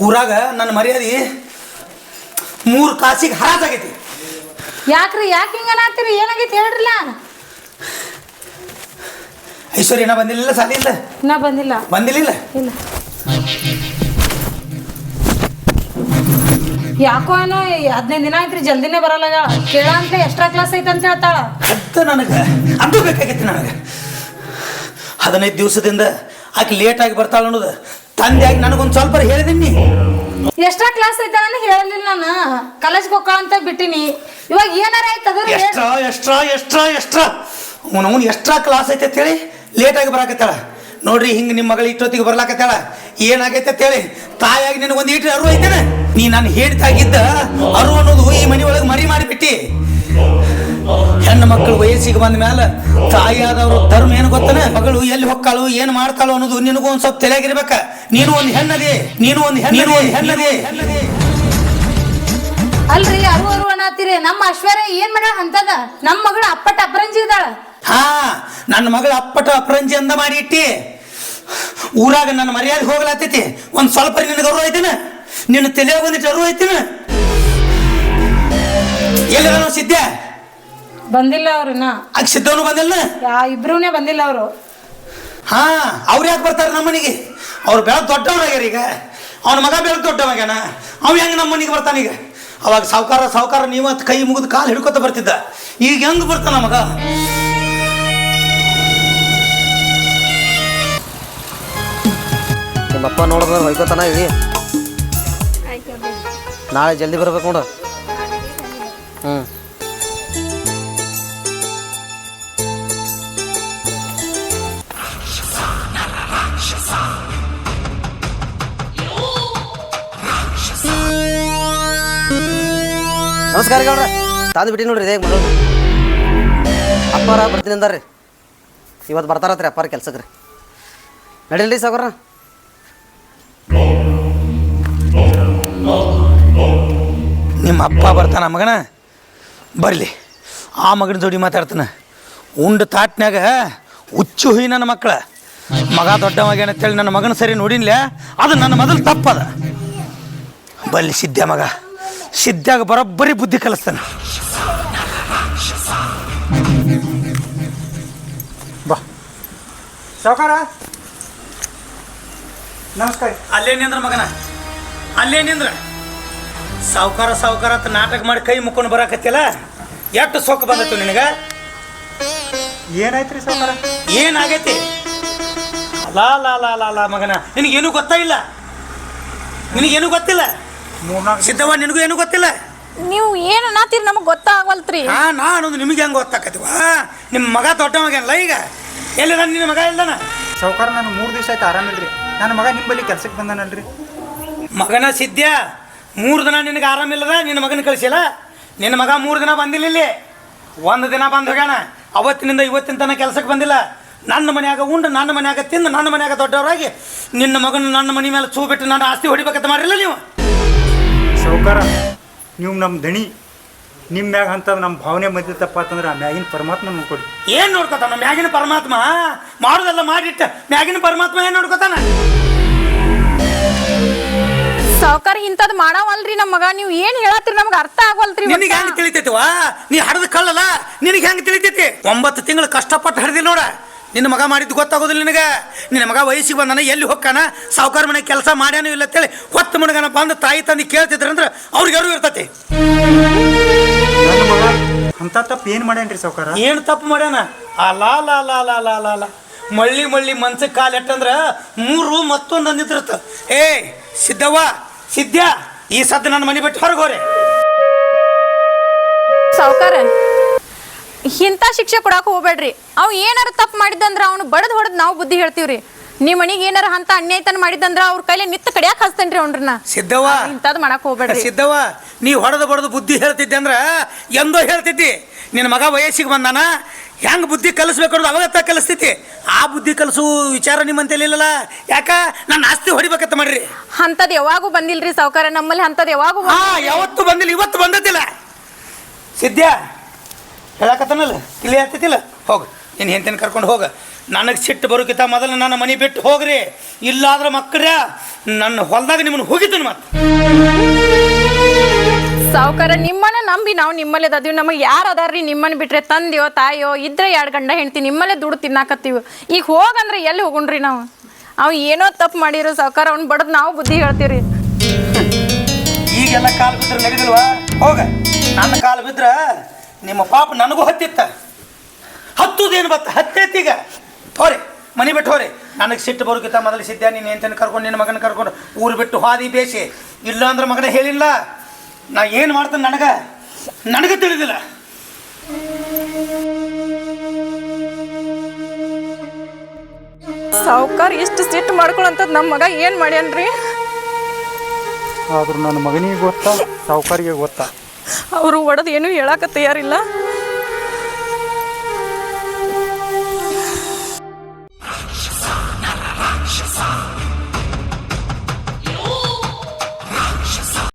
ಊರಾಗ ನನ್ನ ಮರ್ಯಾದೆ ಮೂರು ಕಾಸಿಗೆ ಹರಾಜಾಗೈತಿ ಯಾಕ್ರಿ ಯಾಕೆ ಹಿಂಗನಾಗ್ತೀರಿ ಏನಾಗೈತಿ ಹೇಳ್ರಲ್ಲ ಐಶ್ವರ್ಯನ ಬಂದಿಲ್ಲ ಸಾಲಿ ಇಲ್ಲ? ನಾ ಬಂದಿಲ್ಲ. ಬಂದಿಲ್ಲ ಇಲ್ಲ? ಯಾಕೋ ಏನೋ ಹದಿನೈದು ದಿನ ಆಯ್ತ್ರಿ ಜಲ್ದಿನೇ ಬರಲ್ಲ ಕೇಳ ಅಂತ ಎಕ್ಸ್ಟ್ರಾ ಕ್ಲಾಸ್ ಐತಂತ ಅಂತ ಹೇಳ್ತಾಳ. ಅದು ನನಗೆ ಅದು ಬೇಕಾಗೈತಿ ನನಗೆ. ಹದಿನೈದು ದಿವಸದಿಂದ ಆಕೆ ಲೇಟಾಗಿ ಬರ್ತಾಳ ಅನ್ನೋದು. ತಂದೆಯಾಗಿ ನನಗೊಂದು ಸ್ವಲ್ಪ ಹೇಳಿದೀನಿ ಎಕ್ಸ್ಟ್ರಾ ಕ್ಲಾಸ್ ಐತಾನೆ ನಾನು ಹೇಳಲಿಲ್ಲ ನಾನು. ಕಾಲೇಜ್ ಹೋಗ್ಕೊಳ ಅಂತ ಬಿಟ್ಟಿನಿ. ಇವಾಗ ಏನಾರ ಆಯ್ತು ಅದನ್ನ ಎಷ್ಟ್ರಾ ಎಕ್ಸ್ಟ್ರಾ ಎಕ್ಸ್ಟ್ರಾ ಎಕ್ಸ್ಟ್ರಾ ಅವನು ಅವ್ನು ಎಕ್ಸ್ಟ್ರಾ ಕ್ಲಾಸ್ ಐತೆ ಅಂತೇಳಿ ಲೇಟಾಗಿ ಬರಾಕತ್ತಾಳ. ನೋಡ್ರಿ ಹಿಂಗೆ ನಿಮ್ಮ ಮಗಳು ಇಷ್ಟೊತ್ತಿಗೆ ಬರ್ಲಾಕತ್ತಾಳ. ಏನಾಗೈತೆ ಅಂತೇಳಿ ತಾಯಾಗಿ ನಿನಗೊಂದು ಇಟ್ಟು ಅರು ಐತೇನೆ? ನೀ ನಾನು ಹೇಳ್ತಾಗಿದ್ದ ಅರು ಅನ್ನೋದು ಈ ಮನೆಯೊಳಗೆ ಮರಿ ಮಾಡಿಬಿಟ್ಟಿ. ಹೆಣ್ಣು ಮಕ್ಕಳು ವಯಸ್ಸಿಗೆ ಬಂದ ಮೇಲೆ ತಾಯಿಯಾದವರು ಧರ್ಮ ಏನು ಗೊತ್ತಾನೆ? ಮಗಳು ಎಲ್ಲಿ ಹೊಕ್ಕಾಳು ಏನು ಮಾಡ್ತಾಳು ಅನ್ನೋದು ನಿನಗೂ ಒಂದ್ ಸ್ವಲ್ಪ ತಲೆಯಾಗಿರ್ಬೇಕ. ನೀನು ಒಂದು ಹೆಣ್ಣದೆ ನೀನು ಒಂದು ಹೆಣ್ಣು ಒಂದು ಹೆಣ್ಣದೆ. ಅಲ್ರಿ ಅರು ಅರು ಅನ್ನತ್ತೀರಿ ನಮ್ಮ ಅಶ್ವರ್ಯ ಏನ್ ಮಾಡ ಅಂತದ? ನಮ್ಮ ಮಗಳು ಅಪ್ಪಟ ಅಪರಂಜಿ ಇದ್ದಾಳ. ಹಾ ನನ್ನ ಮಗಳ ಅಪ್ಪಟ ಅಪರಂಜಿ ಅಂದ ಮಾಡಿ ಇಟ್ಟಿ. ಊರಾಗ ನನ್ನ ಮರ್ಯಾದೆ ಹೋಗ್ಲಾತೈತಿ. ಒಂದ್ ಸ್ವಲ್ಪ ನಿನ್ನ ಅರು ಐತೇನ? ನಿನ್ನ ತಲೆ ಬಂದಿಟ್ಟು ಅರು ಐತೇನ? ಎಲ್ಲಿ ಸಿದ್ಧ ಸಿದ್ದೆ ಬಂದಿಲ್ಲ ಅವ್ರು ಇನ್ನ ಆಗ ಸಿದ್ದವನು ಬಂದಿಲ್ಲ ಯಾ ಇಬ್ರೂನೇ ಬಂದಿಲ್ಲ ಅವರು. ಹಾ ಅವ್ರು ಯಾಕೆ ಬರ್ತಾರೆ ನಮ್ಮ ಮನೆಗೆ ಅವ್ರು ಬೆಳ ದೊಡ್ಡವನಾಗ್ಯಾರ ಈಗ. ಅವನ ಮಗ ಬೆಳ ದೊಡ್ಡವಾಗ್ಯಾನ ಅವ್ನು ಹೆಂಗೆ ನಮ್ಮ ಮನೆಗೆ ಬರ್ತಾನೀಗ ಅವಾಗ ಸಾವುಕಾರ ಸಾವುಕಾರ ನೀವು ಅಂತ ಕೈ ಮುಗಿದು ಕಾಲು ಹಿಡ್ಕೊತ ಬರ್ತಿದ್ದ. ಈಗ ಹೆಂಗ್ ಬರ್ತಾನ ಮಗ? ನಿಮ್ಮಪ್ಪ ನೋಡಿದ್ರೆ ಹೊಯ್ಕೋತಾನ ಇಳಿ ನಾಳೆ ಜಲ್ದಿ ಬರ್ಬೇಕು ನೋಡು. ಹ್ಞೂ ನಮಸ್ಕಾರ ಗೌಡ್ರ. ತಂದು ಬಿಟ್ಟಿ ನೋಡ್ರಿ, ಇದೇ ಮಾಡೋದು ಅಪ್ಪಾರ ಬರ್ತೀನಿ ಅಂದಾರ್ರಿ. ಇವತ್ತು ಬರ್ತಾರತ್ರಿ ಅಪ್ಪಾರ ಕೆಲ್ಸಕ್ಕೆ ರೀ. ನಡೀಲ್ರಿ ಸಾಗರ ನಿಮ್ಮ ಅಪ್ಪ ಬರ್ತಾನ ಮಗನ? ಬರಲಿ. ಆ ಮಗನ ಜೋಡಿ ಮಾತಾಡ್ತಾನೆ. ಉಂಡ ತಾಟ್ನಾಗ ಹುಚ್ಚು ಹುಯಿ ನನ್ನ ಮಕ್ಕಳ ಮಗ ದೊಡ್ಡವಾಗೇನ ಅಂತೇಳಿ ನನ್ನ ಮಗನ ಸರಿ ನೋಡಿನ್ಲೆ, ಅದು ನನ್ನ ಮೊದಲು ತಪ್ಪದ. ಬಲ್ಲಿ ಸಿದ್ಧ ಮಗ. ಸಿದ್ಧಾಗ ಬರೋಬ್ಬರಿ ಬುದ್ಧಿ ಕಲಿಸ್ತಾನೆ. ಬಾ. ಸಾವುಕಾರ? ನಮಸ್ಕಾರ. ಅಲ್ಲೇ ನಿಂದ್ರ ಮಗನ. ಅಲ್ಲೇ ನಿಂದ್ರ. ಸಾವುಕಾರ ಸಾವುಕಾರ ಅಂತ ನಾಟಕ ಮಾಡಿ ಕೈ ಮುಕ್ಕೊಂಡು ಬರಾಕತ್ತಿಲ್ಲ ಎಷ್ಟು ಸೊಕ್ಕ ಬಂದತ್ತು ನಿನಗ? ಏನಾಯ್ತ್ರಿ ರೀ ಸಾವುಕಾರ? ಏನಾಗೈತಿ? ಲಾ ಲಾ ಲಾ ಲಾ ಲಾ ಮಗನ. ನಿನಗೇನು ಗೊತ್ತಾ ಇಲ್ಲ ನಿನಗೇನು ಗೊತ್ತಿಲ್ಲ? ಮೂರ್ನಾಲ್ಕು ಸಿದ್ಧವ್ವ ನಿನಗೂ ಏನು ಗೊತ್ತಿಲ್ಲ? ನೀವು ಏನು ಅನ್ನತ್ತೀರಿ ನಮಗೆ ಗೊತ್ತಾಗವಲ್ತ್ರಿ. ಹಾ ನಾ ಅನ್ನೋದು ನಿಮಗೆ ಹೆಂಗೆ ಗೊತ್ತಾಕತಿವ ನಿಮ್ಮ ಮಗ ದೊಡ್ಡವಾಗ್ಯಲ್ಲ ಈಗ? ಎಲ್ಲಿ ನಾನು ನಿನ್ನ ಮಗ ಇಲ್ದಾನ ಸಾವುಕಾರ ನಾನು ಮೂರು ದಿವಸ ಆಯ್ತು ಆರಾಮಿಲ್ರಿ ನನ್ನ ಮಗ ನಿಮ್ಮ ಬಳಿ ಕೆಲ್ಸಕ್ಕೆ ಬಂದಾನಲ್ರಿ. ಮಗನ ಸಿದ್ಧ ಮೂರು ದಿನ ನಿನಗೆ ಆರಾಮಿಲ್ಲದ ನಿನ್ನ ಮಗನ ಕಳಿಸಿಲ್ಲ? ನಿನ್ನ ಮಗ ಮೂರು ದಿನ ಬಂದಿಲ್ಲ ಇಲ್ಲಿ? ಒಂದು ದಿನ ಬಂದು ಹೋಗ್ಯಾನ? ಅವತ್ತಿನಿಂದ ಇವತ್ತಿನ ತನಕ ಕೆಲ್ಸಕ್ಕೆ ಬಂದಿಲ್ಲ? ನನ್ನ ಮನ್ಯಾಗ ಉಂಡು ನನ್ನ ಮನ್ಯಾಗ ತಿಂದು ನನ್ನ ಮನ್ಯಾಗ ದೊಡ್ಡವರಾಗಿ ನಿನ್ನ ಮಗನ ನನ್ನ ಮನೆ ಮೇಲೆ ಚೂ ಬಿಟ್ಟು ನನ್ನ ಆಸ್ತಿ ಹೊಡಿಬೇಕಂತ ಮಾಡಿಲ್ಲ ನೀವು? ಸಾವುಕಾರ ನೀವು ನಮ್ಮ ದಣಿ ನಿಮ್ಮ ಮ್ಯಾಗ ಅಂತ ನಮ್ಮ ಭಾವನೆ ಬಂದಿತ್ತಪ್ಪ ತಪ್ಪಾತಂದ್ರೆ ಆ ಮ್ಯಾಗಿನ ಪರಮಾತ್ಮ ನೋಡ್ಕೊಡಿ ಏನು ನೋಡ್ಕೊತಾನ ಮ್ಯಾಗಿನ ಪರಮಾತ್ಮ? ಮಾಡೋದೆಲ್ಲ ಮಾಡಿಟ್ಟ ಮ್ಯಾಗಿನ ಪರಮಾತ್ಮ ಏನು ನೋಡ್ಕೊತಾನ? ಸಾವುಕಾರ ಇಂಥದ್ದು ಮಾಡವಲ್ರಿ ನಮ್ಮ ಮಗ ನೀವು ಏನು ಹೇಳತ್ತೀರಿ ನಮ್ಗೆ ಅರ್ಥ ಆಗವಲ್ರಿ ನಿನಗೆ ಹೆಂಗ್ ಹೆಂಗ್ ತಿಳಿತೈತಿವ ನೀ ಹಡದ ಕಳ್ಳಲ್ಲ ನಿನಗೆ ಹೆಂಗ್ ತಿಳಿತೈತಿ? ಒಂಬತ್ತು ತಿಂಗಳು ಕಷ್ಟಪಟ್ಟು ಹರಿದಿ ನೋಡ. ನಿನ್ನ ಮಗ ಮಾಡಿದ್ದು ಗೊತ್ತಾಗೋದಿಲ್ಲ ನಿನಗೆ. ನಿನ್ನ ಮಗ ವಯಸ್ಸಿಗೆ ಬಂದಾನ ಎಲ್ಲಿ ಹೊಕ್ಕಾನ? ಸಾವುಕಾರ ಮನೆ ಕೆಲಸ ಮಾಡ್ಯಾನೂ ಇಲ್ಲ ಅಂತೇಳಿ ಹೊತ್ತು ಮನಗನ ಬಂದು ತಾಯಿ ತಂದು ಕೇಳ್ತಿದ್ರಂದ್ರೆ ಅವ್ರಿಗೆ ಯಾರು ಇರ್ತತಿ. ನನ್ನ ಮಗ ಅಂತ ತಪ್ಪು ಏನು ಮಾಡ್ಯಾನ್ರಿ ಸಾವುಕಾರ? ಏನು ತಪ್ಪು ಮಾಡ್ಯಾನ? ಆ ಲಾ ಲಾ ಲಾ ಲಾ ಲಾ ಲಾ ಲಾ. ಮಳ್ಳಿ ಮಳ್ಳಿ ಮನ್ಸಕ್ಕೆ ಕಾಲು ಎಟ್ಟಂದ್ರ ಮೂರು ಮತ್ತೊಂದು ಅಂದಿದ್ರತ್ತ ಏ ಸಿದ್ದವ್ವ ಸಿದ್ಧ ಈ ಸದ್ದು ನನ್ನ ಮನೆ ಬಿಟ್ಟು ಹೊರಗೋರೆ ಸಾವ್ಕಾರ ಇಂಥ ಶಿಕ್ಷೆ ಕೊಡಾಕ ಹೋಗ್ಬೇಡ್ರಿ. ಅವ್ ಏನಾರ ತಪ್ಪು ಮಾಡಿದಂದ್ರ ಅವ್ನು ಬಡದ್ ಹೊಡೆದ್ ನಾವು ಬುದ್ಧಿ ಹೇಳ್ತೀವ್ರಿ. ನಿಮ್ಮ ಮನಿಗೆ ಏನಾರ ಅಂತ ಅನ್ಯಾಯತನ ಮಾಡಿದಂದ್ರ ಅವ್ರ ಕೈಲಿ ನಿತ್ತ ಕಡಿಯಾಕ ಹಚ್ತೇನ್ರಿ ಅವ್ರನ್ನ ಸಿದ್ಧವ ಇಂಥದ್ ಮಾಡಕ್ ಹೋಗ್ಬೇಡ್ರಿ. ಸಿದ್ಧವ ನೀ ಹೊಡೆದು ಬಡದು ಬುದ್ಧಿ ಹೇಳ್ತಿದ್ದೆ ಅಂದ್ರ ಎಂದೋ ಹೇಳ್ತಿದ್ದಿ. ನಿನ್ನ ಮಗ ವಯಸ್ಸಿಗೆ ಬಂದಾನ ಹೆಂಗ್ ಬುದ್ಧಿ ಕಲಿಸ್ಬೇಕು ಅನ್ನೋದು ಅವಾಗತ್ತ ಕಲಿಸ್ತೈತಿ ಆ ಬುದ್ಧಿ ಕಲಸು ವಿಚಾರ ನಿಮ್ಮಂತೇಲಿಲ್ಲಲ್ಲ ಯಾಕ? ನನ್ನ ಆಸ್ತಿ ಹೊಡಿಬೇಕಂತ ಮಾಡ್ರಿ. ಅಂತದ್ ಯಾವಾಗೂ ಬಂದಿಲ್ರಿ ಸಾವ್ಕಾರ ನಮ್ಮಲ್ಲಿ ಅಂತದ್ ಯಾವಾಗೂ ಹಾ ಯಾವತ್ತು ಬಂದಿಲ್ಲ ಇವತ್ತು ಬಂದದ್ದಿಲ್ಲ. ಸಿದ್ಧ ಹೇಳಕತ್ತನಲ್ಲ? ಇಲ್ಲಿ ಆಗ್ತೈತಿಲ್ಲ ಹೋಗು. ನೀನು ಹೆಂತೇನು ಕರ್ಕೊಂಡು ಹೋಗ. ನನಗೆ ಸಿಟ್ಟು ಬರೋಕ್ಕಿಂತ ಮೊದಲು ನನ್ನ ಮನೆ ಬಿಟ್ಟು ಹೋಗ್ರಿ. ಇಲ್ಲಾದ್ರೆ ಮಕ್ಕಳ ನನ್ನ ಹೊಲದಾಗ ನಿಮ್ಮನ್ನು ಹೋಗಿದ್ದೀನಿ ಮತ್ತೆ. ಸಾವ್ಕಾರ ನಿಮ್ಮನ್ನ ನಂಬಿ ನಾವು ನಿಮ್ಮಲ್ಲೇ ಅದಿವಿ ನಮಗೆ ಯಾರು ಅದಾರ್ರಿ? ನಿಮ್ಮನ್ನ ಬಿಟ್ರೆ ತಂದೆಯೋ ತಾಯೋ ಇದ್ರೆ ಎರಡು ಗಂಡ ಹೆಂಡ್ತಿ ನಿಮ್ಮಲ್ಲೇ ದುಡ್ಡು ತಿನ್ನಾಕತ್ತೀವಿ. ಈಗ ಹೋಗಂದ್ರೆ ಎಲ್ಲಿ ಹೋಗುಣ್ರಿ ನಾವು? ಅವ್ ಏನೋ ತಪ್ಪು ಮಾಡಿರೋ ಸಾವ್ಕಾರ ಅವ್ನು ಬಡದ್ ನಾವು ಬುದ್ಧಿ ಹೇಳ್ತೀವ್ರಿ. ಈಗೆಲ್ಲ ಕಾಲು ಬಿದ್ರೆ ನಡೀದಿಲ್ವಾ ಹೋಗ. ನನ್ನ ಕಾಲು ಬಿದ್ರ ನಿಮ್ಮ ಪಾಪ ನನಗೂ ಹತ್ತಿತ್ತ. ಹತ್ತುದೇನು ಬತ್ತ ಹತ್ತೈತೀಗ. ಹೋರಿ ಮನೆ ಬಿಟ್ಟು ಹೋರಿ. ನನಗೆ ಸಿಟ್ಟು ಬರೋಕಿತ್ತ ಮೊದಲು ಸಿದ್ಧ ನೀನು ಎಂತನ ಕರ್ಕೊಂಡು ನಿನ್ನ ಮಗನ ಕರ್ಕೊಂಡು ಊರು ಬಿಟ್ಟು ಹಾದಿ ಬೇಸಿ. ಇಲ್ಲ ಅಂದ್ರೆ ಮಗನ ಹೇಳಿಲ್ಲ. ನಾ ಏನು ಮಾಡ್ತೇನೆ ನನಗೆ? ನನಗೆ ತಿಳಿದಿಲ್ಲ. ಸಾವ್ಕಾರ ಇಷ್ಟು ಸಿಟ್ಟು ಮಾಡ್ಕೊಳ್ಳೋಂಥದ್ದು ನಮ್ಮ ಮಗ ಏನು ಮಾಡ್ಯಾನ್ರಿ? ಆದ್ರೂ ನನ್ನ ಮಗನಿಗೆ ಗೊತ್ತಾ ಸಾವುಕಾರಿಗೆ ಗೊತ್ತಾ? ಅವರು ಒಡೆದು ಏನೂ ಹೇಳಕ್ಕೆ ತಯಾರಿಲ್ಲ.